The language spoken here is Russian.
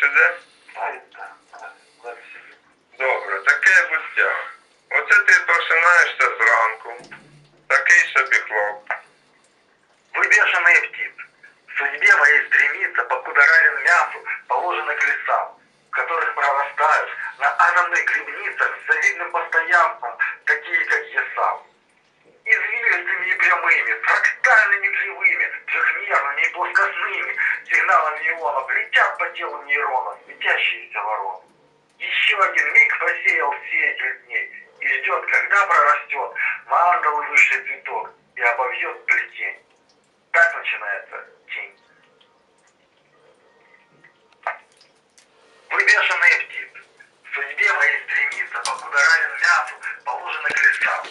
Так, все запис іде? Так, так, так, запись іде. Добре, таке буття. Оце ти просинаєшся зранку. Такий собі хлоп. Вы бешеные птицы. Судьбе моей стремиться, покуда равен мясу, положено к лесам, в которых прорастают на атомных грибницах с завидным постоянством, Прямыми, фрактальными кривыми, трехмерными и плоскостными сигналами ионов летят по телу нейронов светящиеся вороны. Еще один миг посеял сеятель дней и ждет, когда прорастет мандалый высший цветок и обовьет плетень. Так начинается тень. Вы бешеные птицы. Судьбе моей стремиться, покуда равен мясу, положено к лесам,